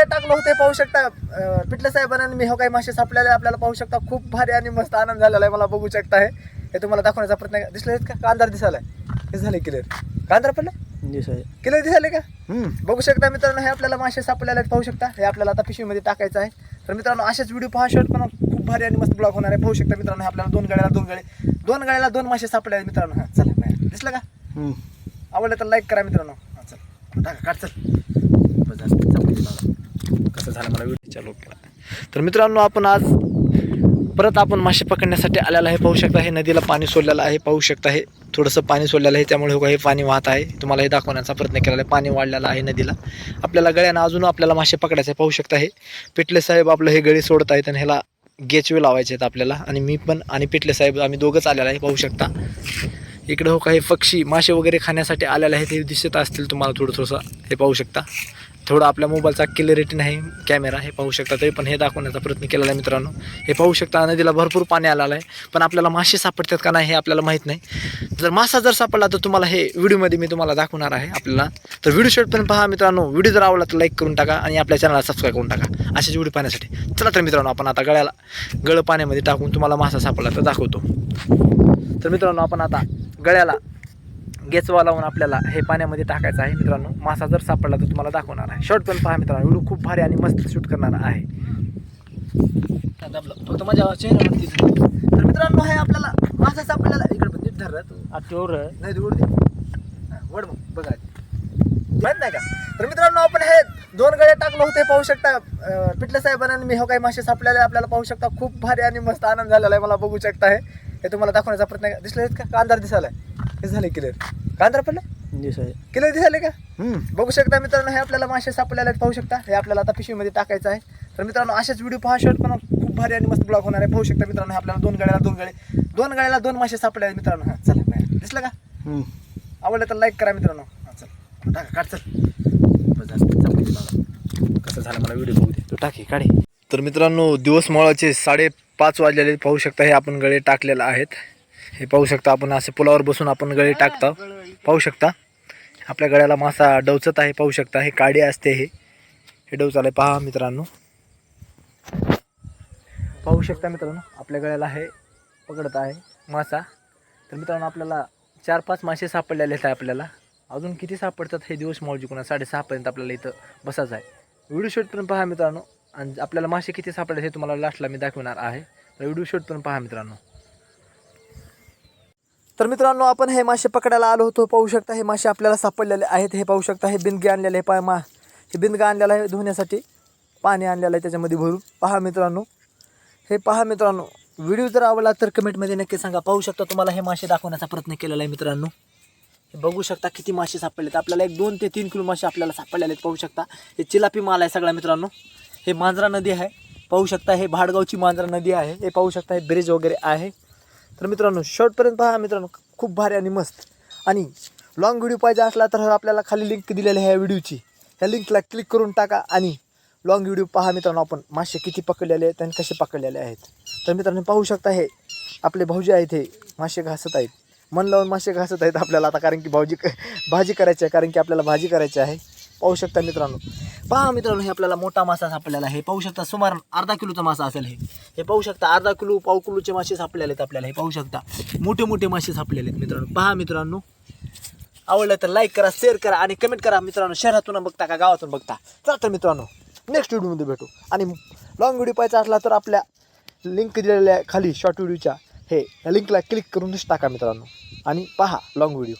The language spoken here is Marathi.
गळे टाकलं होते पाहू शकता. पिटले साहेबांनी मी हो काही मासे सापलेले आपल्याला पाहू शकता. खूप भारी आणि मस्त आनंद झालेला आहे मला बघू शकता हे हे तुम्हाला दाखवण्याचा प्रयत्न दिसले का? कांदार दिसायलाय. हे झाले क्लिअर कांदार पडलं? दिसाय क्लिअर दिसायले का? बघू शकता मित्रांनो हे आपल्याला मासे सापडलेले आहेत पाहू शकता. हे आपल्याला आता पिशवीमध्ये टाकायचं आहे. तर मित्रांनो असेच व्हिडिओ पहा शॉर्ट पण खूप भारी आणि मस्त ब्लॉग होणार आहे. पाहू शकता मित्रांनो हे आपल्याला दोन गळ्याला दोन गळे. दोन गळ्याला दोन मासे सापडले आहेत मित्रांनो. हा चला. दिसलं का? आवडलं तर लाईक करा मित्रांनो. हा, चल. टाका काढ चल. चपाती कसं झालं मला व्हिडिओ तर मित्रांनो आपण आज परत आपण मासे पकडण्यासाठी आलेला आहे. पाहू शकता हे नदीला पाणी सोडलेलं आहे. पाहू शकता हे थोडंसं पाणी सोडलेलं आहे. त्यामुळे हे पाणी वाहत आहे. तुम्हाला हे दाखवण्याचा प्रयत्न केलेला आहे. पाणी वाढलेलं आहे नदीला. आपल्याला गळ्यानं अजून आपल्याला मासे पकडायचे पाहू शकता हे पिटले साहेब आपलं हे गळी सोडत आहेत आणि ह्याला गेचवे लावायचे आहेत आपल्याला. आणि मी पण आणि पिटले साहेब आम्ही दोघंच आलेला आहे. पाहू शकता. इकडे हो काही पक्षी मासे वगैरे खाण्यासाठी आलेले आहेत. हे दिसत असतील तुम्हाला थोडं थोडंसं. हे पाहू शकता. थोडं आपल्या मोबाईलचा क्लिअरिटी नाही कॅमेरा हे पाहू शकता तरी पण हे दाखवण्याचा प्रयत्न केलेला आहे मित्रांनो. हे पाहू शकता नदीला भरपूर पाणी आलेलं आहे पण आपल्याला मासे सापडतात का नाही हे आपल्याला माहीत नाही. जर मासा जर सापडला तर तुम्हाला हे व्हिडिओमध्ये मी तुम्हाला दाखवणार आहे आपल्याला. तर व्हिडिओ शेवटपर्यंत पहा मित्रांनो व्हिडिओ जर आवडला तर लाईक करून टाका आणि आपल्या चॅनलला सबस्क्राईब करून टाका. असेच व्हिडिओ पाहण्यासाठी. चला तर मित्रांनो आपण आता गळ्याला गळ पाण्यामध्ये टाकून तुम्हाला मासा सापडला तर दाखवतो. तर मित्रांनो आपण आता गळ्याला गेचवा लावून आपल्याला हे पाण्यामध्ये टाकायचं आहे मित्रांनो. मासा जर सापडला तर तुम्हाला दाखवणार आहे. शॉर्ट पण पहा मित्रांनो व्हिडिओ खूप भारी आणि मस्त शूट करणार आहे. फक्त माझ्या चेहऱ्यावरती झालं. तर मित्रांनो हे आपल्याला मासा सापडलेला इकडे पण नीट धर रे तू. आठवर नाही दूर दे वड मग बघा माहीत नाही का? तर मित्रांनो आपण हे दोन गळे टाकलं होते पाहू शकता. पिटले साहेबांनी मी हो काही मासे सापडलेले आपल्याला पाहू शकता खूप भारी आणि मस्त आनंद झालेला आहे. मला बघू शकता हे. तुम्हाला दाखवण्याचा प्रयत्न दिसले का? कांदार दिसायलाय. हे झाले क्लिअर कांदार पडलं? क्लिअर दिसायले का? बघू शकता मित्रांनो हे आपल्याला मासे सापडलेले आहेत पाहू शकता. हे आपल्याला आता पिशवीमध्ये टाकायचं आहे. तर मित्रांनो असेच व्हिडिओ पहा शॉर्ट पण खूप भारी आणि मस्त ब्लॉग होणार आहे. पाहू शकता मित्रांनो हे आपल्याला दोन गळ्याला दोन गळे दोन गळ्याला दोन मासे सापडले आहेत मित्रांनो. हा चला. दिसलं का? आवडलं तर लाईक करा मित्रांनो. हा चल. टाका काढ चल. कसं झालं मला व्हिडिओ बघू दे. तू टाकी काढे तर मित्रांनो दिवस मोळाचे साडेपाच वाजलेले पाहू शकता हे आपण गळे टाकलेले आहेत. हे पाहू शकता आपण असे पुलावर बसून आपण गळे टाकतो. पाहू शकता. आपल्या गळ्याला मासा डवचत आहे पाहू शकता. हे काडी असते हे. हे डवचाले पहा मित्रांनो. पाहू शकता मित्रांनो आपल्या गळ्याला हे पकडत आहे मासा. तर मित्रांनो आपल्याला चार पाच मासे सापडलेले आहेत आपल्याला. अजून किती सापडतात हे दिवस मोळ जिंकून साडेसहापर्यंत आपल्याला इथं बसायचं आहे. व्हिडिओ शूटपर्यंत पहा मित्रांनो. आणि आपल्याला मासे किती सापडले हे तुम्हाला लास्टला मी दाखवणार आहे. तर व्हिडिओ पण पहा मित्रांनो. तर मित्रांनो आपण हे मासे पकडायला आलो होतो. पाहू शकता हे मासे आपल्याला सापडलेले आहेत. हे पाहू शकता हे बिंदगे आणलेले आहे. पा मा हे बिंदगा आणलेला आहे धुण्यासाठी. पाणी आणलेलं आहे त्याच्यामध्ये भरून. पहा मित्रांनो हे पहा मित्रांनो व्हिडिओ जर आवडला तर कमेंटमध्ये नक्की सांगा. पाहू शकता तुम्हाला हे मासे दाखवण्याचा प्रयत्न केलेला आहे मित्रांनो. हे बघू शकता किती मासे सापडलेत. आपल्याला एक दोन ते तीन किलो मासे आपल्याला सापडलेले आहेत. पाहू शकता. हे चिलापी माल आहे सगळा मित्रांनो. हे मांजरा नदी आहे. पाहू शकता हे भाडगावची मांजरा नदी आहे. हे पाहू शकता हे ब्रिज वगैरे आहे. तर मित्रांनो शॉर्टपर्यंत पहा मित्रांनो खूप भारी आणि मस्त. आणि लॉंग व्हिडिओ पाहिजे असला तर आपल्याला खाली लिंक दिलेली आहे ह्या व्हिडिओची ह्या लिंकला क्लिक करून टाका आणि लॉंग व्हिडिओ पहा मित्रांनो आपण मासे किती पकडलेले आहेत आणि कसे पकडलेले आहेत. तर मित्रांनो पाहू शकता हे आपले भाऊजी आहेत हे मासे घासत आहेत. मन लावून मासे घासत आहेत आपल्याला आता कारण की भाऊजी क- भाजी करायची आहे कारण की आपल्याला भाजी करायची आहे. पाहू शकता मित्रांनो. पहा मित्रांनो हे आपल्याला मोठा मासा सापडलेला आहे पाहू शकता. सुमार अर्धा किलोचा मासा असेल हे. हे पाहू शकता अर्धा किलो पाव किलोचे मासे सापडलेले आहेत आपल्याला हे पाहू शकता. मोठे मोठे मासे सापडलेले आहेत मित्रांनो. पहा मित्रांनो आवडलं तर लाईक करा शेअर करा आणि कमेंट करा. मित्रांनो शहरातून बघता का गावातून बघता? चला तर मित्रांनो नेक्स्ट व्हिडिओमध्ये भेटू. आणि लॉंग व्हिडिओ पाहायचा असला तर आपल्या लिंक दिलेल्या खाली शॉर्ट व्हिडिओच्या हे लिंकला क्लिक करून टाका मित्रांनो. आणि पहा लॉंग व्हिडिओ